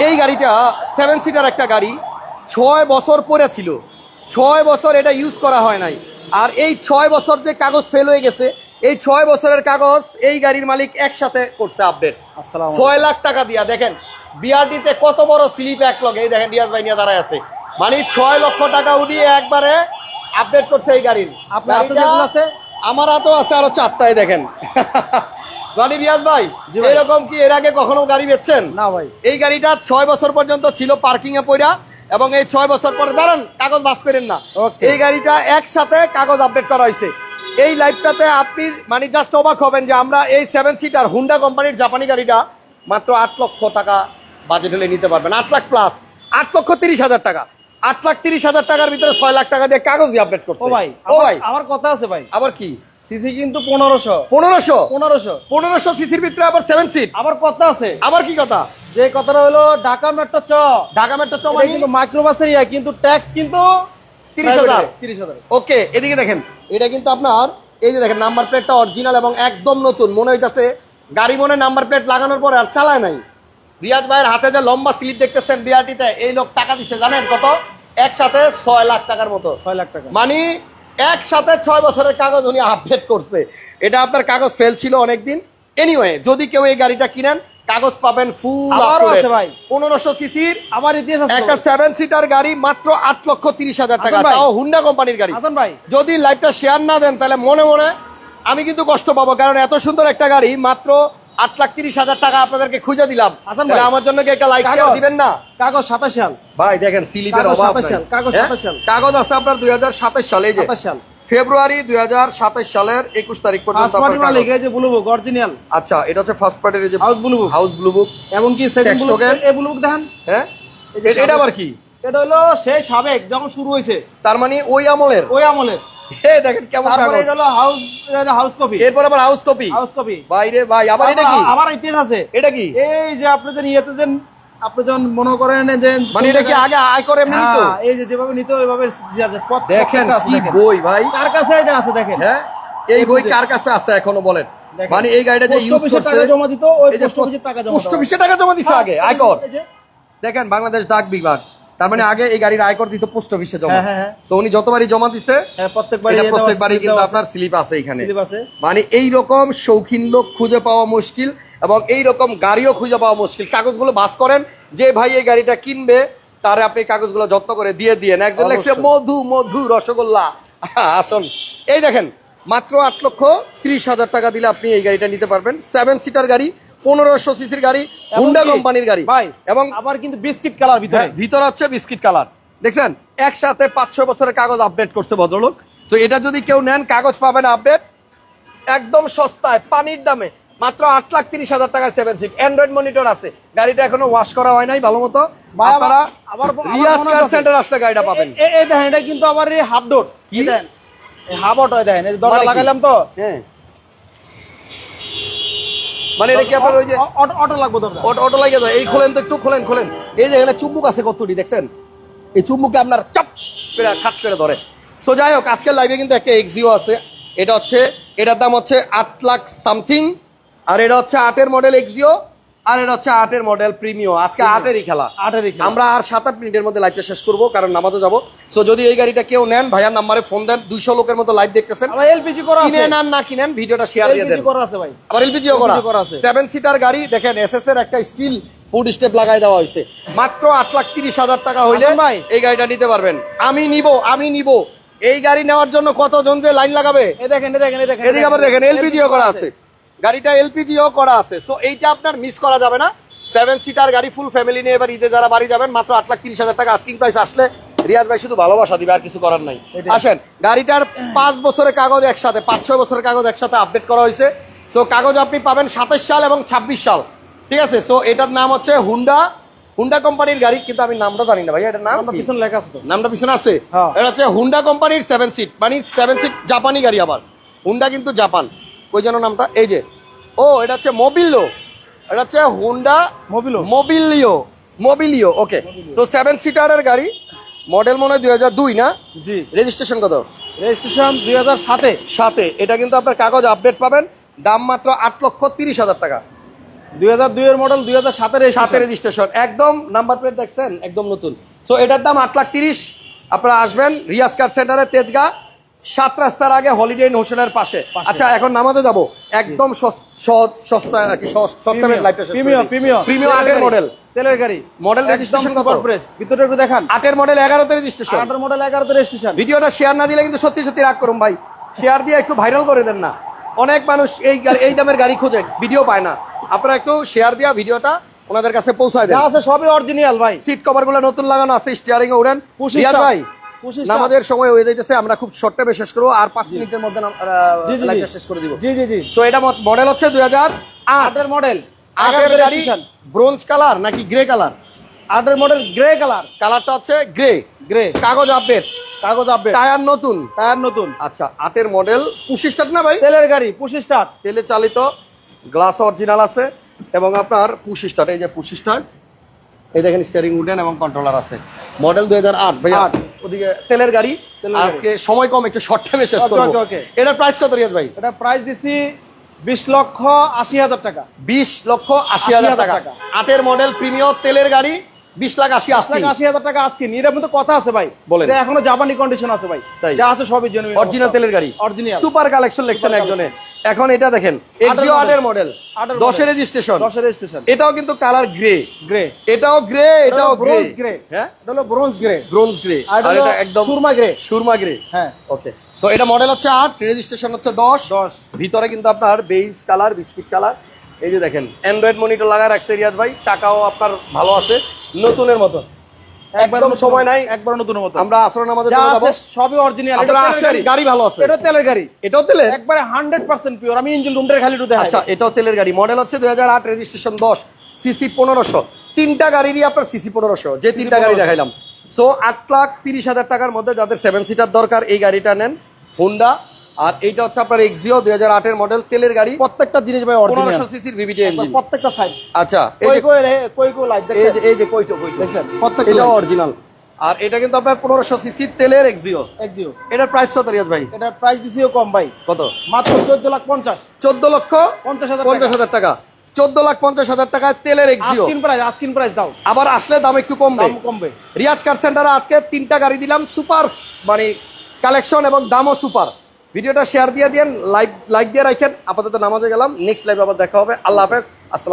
এই গাড়িটা seven seater একটা গাড়ি। ছয় বছর পরে ছিল ছয় বছর এটা ইউজ করা হয় নাই। আর এই ছয় বছর যে কাগজ ফেল হয়ে গেছে এই ছয় বছরের কাগজ এই গাড়ির মালিক একসাথে করছে আপডেট আসসালাম ছয় লাখ টাকা দিয়া দেখেন বিআরটিতে কত বড় স্লিপ এক লগে এই দেখেন রিয়াজ ভাই নিয়ে দাঁড়ায় আছে। মানে ছয় লক্ষ টাকা উঠিয়ে একবারে আপডেট করছে এই গাড়ির। আপনার আছে? আমার হাতেও আছে আরও চারটায় দেখেন। মানে রিয়াজ ভাই এরকম কি এর আগে কখনো গাড়ি বেচছেন? না ভাই। এই গাড়িটা ছয় বছর পর্যন্ত ছিল পার্কিং এ পড়া এবং এই ছয় বছর পরে দাঁড়ান কাগজ বাস করেন না। এই গাড়িটা একসাথে কাগজ আপডেট করা হয়েছে এই লাইফটাতে আপনি মানে জাস্ট অবাক হবেন যে আমরা এই সেভেন সিটার হুন্ডা কোম্পানির জাপানি গাড়িটা মাত্র আট লক্ষ টাকা বাজেট হলে নিতে পারবেন। আট লাখ প্লাস আট লক্ষ তিরিশ হাজার টাকা। আট লাখ তিরিশ হাজার টাকার ভিতরে ছয় লাখ টাকা দিয়ে কাগজ দিয়ে আপডেট করছে। ভাই ও ভাই। আমার কথা আছে ভাই। আবার কি? সিসি কিন্তু পনেরোশো। পনেরোশো? পনেরোশো। পনেরোশো সিসির ভিতরে আবার সেভেন সিট আবার কথা আছে। আবার কি কথা? যে কথাটা হলো ঢাকা মেট্রো চ। ঢাকা মেট্রো এটা চমানি কিন্তু মাইক্রোবাসের ইয়া কিন্তু ট্যাক্স কিন্তু তিরিশ হাজার। তিরিশ হাজার। ওকে এদিকে দেখেন। এটা কিন্তু আপনার এই যে দেখেন নাম্বার প্লেটটা অরিজিনাল এবং একদম নতুন। মনে হইতাছে গাড়ি মনে নাম্বার প্লেট লাগানোর পরে আর চালায় নাই। রিয়াজ ভাইয়ের হাতে যে লম্বা স্লিপ দেখতেছেন বিআরটিতে এই লোক টাকা দিচ্ছে জানেন কত? একসাথে ছয় লাখ টাকার মতো। ছয় লাখ টাকা। মানে একসাথে ছয় বছরের কাগজ উনি আপডেট করছে। এটা আপনার কাগজ ফেল ছিল অনেকদিন। এনিওয়ে যদি কেউ এই গাড়িটা কিনেন কাগজ পাবেন ফুল আছে ভাই। পনেরোশো সিসির আমার ইতিহাস একটা সেভেন সিটার গাড়ি মাত্র আট লক্ষ তিরিশ হাজার টাকা। তাও হুন্ডা কোম্পানির গাড়ি। হাসান ভাই। যদি লাইফটা শেয়ার না দেন তাহলে মনে মনে আমি কিন্তু কষ্ট পাবো। কারণ এত সুন্দর একটা গাড়ি মাত্র আট লাখ তিরিশ হাজার টাকা আপনাদেরকে খুঁজে দিলাম। আমার জন্য একটা লাইক শেয়ার দিবেন না? কাগজ সাতাশ সাল। ভাই দেখেন সিলিপের কাগজ অভাব 27 নাই। সাল, কাগজ হ্যাঁ? 27 সাল। কাগজ আছে আপনার দুই হাজার সাতাশ সালে সাল। ফেব্রুয়ারি দুই হাজার সাতাশ সালের একুশ তারিখ পর্যন্ত বুক আচ্ছা এটা হচ্ছে ফার্স্ট পার্টির যে house blue book house blue book এবং কি সেকেন্ড ব্লু Textoken? এই ব্লু বুক দেখেন। হ্যাঁ? এটা আবার কি? এটা হলো সেই সাবেক যখন শুরু হয়েছে। তার মানে ওই আমলের? ওই আমলের। হে দেখেন কেমন তারপরে এটা হলো হাউস হাউস কপি এরপর আবার হাউস কপি হাউস কপি বাইরে ভাই আবার এটা কি? আবার ইতিহাস আছে। এটা কি? এই যে আপনি যে ইয়েতে যে আপনি যখন মনে করেন যে মানে এটা কি আগে আয় করে এমনি তো হ্যাঁ, এই যে যেভাবে নিতে ওইভাবে আছে। দেখেন কি বই ভাই। কার কাছে এটা আছে দেখেন। হ্যাঁ এই এই বই কার কাছে আছে এখনও বলেন? মানে এই গাড়িটা যে ইউজ করছে টাকা জমা দিত ওই পোস্ট অফিসে টাকা জমা পোস্ট অফিসে টাকা জমা দিছে আগে হ্যাঁ, আয়কর। দেখেন বাংলাদেশ ডাক বিভাগ। তার মানে আগে এই গাড়ির আয়কর দিত পোস্ট অফিসে জমা। হ্যাঁ, হ্যাঁ, হ্যাঁ। তো উনি যতবারই জমা দিছে হ্যাঁ প্রত্যেকবারই কিন্তু আপনার স্লিপ আছে এখানে। মানে এই রকম শৌখিন লোক খুঁজে পাওয়া মুশকিল এবং এই রকম গাড়িও খুঁজে পাওয়া মুশকিল। কাগজগুলো বাস করেন যে ভাই এই গাড়িটা কিনবে তারে আপনি কাগজগুলো যত্ন করে দিয়ে দিয়ে একজন লেখছে মধু মধু রসগোল্লা। আসুন। এই দেখেন মাত্র আট লক্ষ ত্রিশ হাজার টাকা দিলে আপনি এই গাড়িটা নিতে পারবেন। সেভেন সিটার গাড়ি পনেরোশো সিসির গাড়ি হুন্ডা কোম্পানির গাড়ি। ভাই এবং আবার কিন্তু বিস্কিট কালার ভিতরে। হ্যাঁ, ভিতর হচ্ছে বিস্কিট কালার দেখছেন? একসাথে পাঁচ ছয় বছরের কাগজ আপডেট করছে ভদ্রলোক। তো এটা যদি কেউ নেন কাগজ পাবেন আপডেট একদম সস্তায় পানির দামে। মাত্র আট লাখ তিরিশ হাজার টাকা সেভেন সিট অ্যান্ড্রয়েড মনিটর আছে। গাড়িটা এখনও ওয়াশ করা হয় নাই ভালো মতো। আপনারা আবার- আবার কার সেন্টার আসলে গাড়িটা পাবেন। এই দেখেন এটা কিন্তু আবার এই হাফ ডোর কি? হাফ অটো দেখেন দরজা লাগাইলাম তো। হ্যাঁ। মানে এটা কি আপনার ওই যে অটো- অটো লাগবে দরকার অটো অটো লাগে তো এই খোলেন তো একটু খোলেন খোলেন। এই যে এখানে চুম্বুক আছে কতটি দেখছেন? এই চুম্বুকে আপনার চাপ করে খাচ করে ধরে। সো যাই হোক আজকের লাইভে কিন্তু একটা এক্সিও আছে। এটা হচ্ছে এটার দাম হচ্ছে আট লাখ সামথিং আর এটা হচ্ছে আটের মডেল এক্সিও আর এটা হচ্ছে আটের মডেল প্রিমিও আজকে আটেরই খেলা। আটেরই খেলা। আমরা আর সাত আট মিনিটের মধ্যে লাইভটা শেষ করব কারণ নামাজে যাব। সো যদি এই গাড়িটা কেউ নেন ভাইয়ার নাম্বারে ফোন দেন দুইশো লোকের মতো লাইভ দেখতেছেন। এলপিজি করা আছে। কিনেন আর না কিনেন ভিডিওটা শেয়ার দিয়ে দেন। করা আছে ভাই। আবার এলপিজিও করা। আছে। সেভেন সিটার গাড়ি দেখেন এসএস এর একটা স্টিল ফুড স্টেপ লাগাই দেওয়া হয়েছে। মাত্র আট লাখ তিরিশ হাজার টাকা হইলে। এই গাড়িটা নিতে পারবেন। আমি নিব আমি নিব। এই গাড়ি নেওয়ার জন্য কতজন যে লাইন লাগাবে? দেখেন দেখেন দেখেন এদিকে আবার দেখেন। এলপিজিও করা আছে। গাড়িটা এলপিজিও করা আছে। সো এইটা আপনার মিস করা যাবে না। সেভেন সিটার গাড়ি ফুল ফ্যামিলি নিয়ে এবার ঈদে যারা বাড়ি যাবেন মাত্র আট লাখ তিরিশ হাজার টাকা আস্কিং প্রাইস আসলে রিয়াজ ভাই শুধু ভালোবাসা দিবে আর কিছু করার নাই। আসেন গাড়িটার পাঁচ বছরের কাগজ একসাথে পাঁচ ছয় বছরের কাগজ একসাথে আপডেট করা হয়েছে। সো কাগজ আপনি পাবেন সাতাশ সাল এবং ছাব্বিশ সাল। ঠিক আছে? সো এটার নাম হচ্ছে হুন্ডা হুন্ডা কোম্পানির গাড়ি কিন্তু আমি নামটা জানি না ভাই এটার নাম পিছনে লেখা আছে নামটা পিছনে আছে? হ্যাঁ। এটা হচ্ছে হুন্ডা কোম্পানির সেভেন সিট মানে সেভেন সিট জাপানি গাড়ি আবার। হুন্ডা কিন্তু জাপান ওই যেন নামটা? এই যে ও এটা হচ্ছে মোবিলো এটা হচ্ছে হুন্ডা মোবিলো মোবিলিও মোবিলিও ওকে তো সেভেন সিটারের গাড়ি। মডেল মনে হয় দুই হাজার দুই না? জি। রেজিস্ট্রেশন কত? রেজিস্ট্রেশন দুই হাজার সাতে। সাথে এটা কিন্তু আপনার কাগজ আপডেট পাবেন। দাম মাত্র আট লক্ষ তিরিশ হাজার টাকা। দুই হাজার দুই এর মডেল দুই হাজার সাতের সাথে রেজিস্ট্রেশন একদম নাম্বার প্লেট দেখছেন? একদম নতুন। সো এটার দাম আট লাখ তিরিশ। আপনারা আসবেন রিয়াজ কার সেন্টারে তেজগা। সাত রাস্তার আগে হলিডে ইন হোটেলের পাশে। আচ্ছা এখন নামাজে যাব। একদম সস্তা আর কি সস্তা লাইফটা প্রিমিয়াম প্রিমিয়াম। প্রিমিয়াম আটের মডেল তেলের গাড়ি। মডেল রেজিস্ট্রেশন কত? ভিতরে একটু দেখান। আটের মডেল এগারোতে রেজিস্ট্রেশন আটের মডেল এগারোতে রেজিস্ট্রেশন ভিডিওটা শেয়ার না দিলে কিন্তু সত্যি সত্যি রাগ করুন ভাই। শেয়ার দিয়ে একটু ভাইরাল করে দেন না। অনেক মানুষ এই এই দামের গাড়ি খোঁজে ভিডিও পায় না। আপনারা একটু শেয়ার দিয়া ভিডিওটা ওনাদের কাছে পৌঁছায় দেন। যা আছে সবই অরিজিনাল ভাই। সিট কভারগুলো নতুন লাগানো আছে স্টিয়ারিং এ উড়েন ভাই। নামাজের সময় হয়ে যাইতেছে আমরা খুব শর্ট টাইমে শেষ করব আর পাঁচ মিনিটের মধ্যে লাইভটা শেষ করে দিব। জি জি জি। সো এটা মডেল হচ্ছে দুই হাজার আটের মডেল গাড়ি ব্রোঞ্জ কালার নাকি গ্রে কালার আটের মডেল গ্রে কালার কালারটা হচ্ছে গ্রে গ্রে কাগজ আপডেট কাগজ আপডেট টায়ার নতুন। টায়ার নতুন। আচ্ছা আটের মডেল পঁচিশ স্টার্ট না ভাই? তেলের গাড়ি পঁচিশ স্টার্ট তেলে চালিত গ্লাস অরিজিনাল আছে এবং আপনার পুশি স্টার্ট এই যে পুশি স্টার্ট এই দেখেন স্টিয়ারিং উডেন এবং কন্ট্রোলার আছে। মডেল দুই হাজার আট ভাইয়া। আট। ওদিকে তেলের গাড়ি। আজকে সময় কম একটু শর্ট টাইমে শেষ করব. এটার প্রাইস কত রিয়াজ ভাই? এটা প্রাইস দিছি বিশ লক্ষ আশি হাজার টাকা। বিশ লক্ষ আশি হাজার টাকা। আটের মডেল প্রিমিয়ার তেলের গাড়ি বিশ লাখ আশি আসছে লাখ আশি হাজার টাকা আজকে এর মধ্যে কথা আছে ভাই। বলেন। এখনও জাপানি কন্ডিশন আছে ভাই। যা আছে সবই জেনুইন অরিজিনাল তেলের গাড়ি। অরিজিনাল সুপার কালেকশন লিখছেন Super একজনে। এখন এটা দেখেন আটের এক্সিও আটের মডেল দশের। রেজিস্ট্রেশন দশের রেজিস্ট্রেশন এটাও কিন্তু কালার গ্রে গ্রে এটাও গ্রে এটাও ব্রোঞ্জ গ্রে হ্যাঁ? এটা হলো ব্রোঞ্জ গ্রে ব্রোঞ্জ গ্রে আর এটা একদম সুরমা গ্রে সুরমা গ্রে হ্যাঁ। ওকে সো এটা মডেল হচ্ছে আট রেজিস্ট্রেশন হচ্ছে দশ। দশ। ভিতরে কিন্তু আপনার বেইজ কালার বিস্কিট কালার এই যে দেখেন অ্যান্ড্রয়েড মনিটর লাগা রাখছে রিয়াজ ভাই। চাকাও আপনার ভালো আছে নতুনের মতো একদম সময় নাই। একবার নতুন মতো। আমরা আসরের নামাজে যা চলে আছে সবই অরিজিনাল আসেন গাড়ি। ভালো আছে। এটা তেলের গাড়ি। এটাও তেলের? একবারে হান্ড্রেড পার্সেন্ট পিওর আমি ইঞ্জিন রুমটা খালি একটু দেখাই। আচ্ছা এটাও তেলের গাড়ি। মডেল হচ্ছে দুই হাজার আট রেজিস্ট্রেশন দশ সিসি পনেরোশো। তিনটা গাড়িরই আপনার সিসি পনেরোশো। যে তিনটা গাড়ি 1500 দেখাইলাম। সো আট লাখ তিরিশ হাজার টাকার মধ্যে যাদের সেভেন সিটার দরকার এই গাড়িটা নেন। হোন্ডা আর এইটা হচ্ছে আপনার এক্সিও দুই হাজার আটের মডেল তেলের গাড়ি। প্রত্যেকটা জিনিস ভাই পনেরোশো সিসির ভিভিটি ইঞ্জিন প্রত্যেকটা সাইড আচ্ছা এই যে কইটো কইটো। দেখছেন প্রত্যেকটা অরিজিনাল আর এটা কিন্তু আপনার পনেরোশো সিসির তেলের এক্সিও এক্সিও এটার প্রাইস কত রিয়াজ ভাই? এটা প্রাইস দিছিও কম ভাই। কত? মাত্র চোদ্দ লাখ পঞ্চাশ। চোদ্দ লক্ষ পঞ্চাশ হাজার পঞ্চাশ হাজার টাকা। চোদ্দ লাখ পঞ্চাশ হাজার টাকায় তেলের এক্সিও প্রাইস আস্কিন প্রাইস দাও। আবার আসলে দাম একটু কমবে। দাম কমবে। রিয়াজ কার সেন্টারে আজকে তিনটা গাড়ি দিলাম সুপার মানে কালেকশন এবং দামও সুপার ভিডিওটা শেয়ার দিয়ে দিন লাইক লাইক দিয়ে রাখেন। আপাতত নামাজে গেলাম। নেক্সট লাইভ আবার দেখা হবে। আল্লাহ হাফেজ। আসসালাম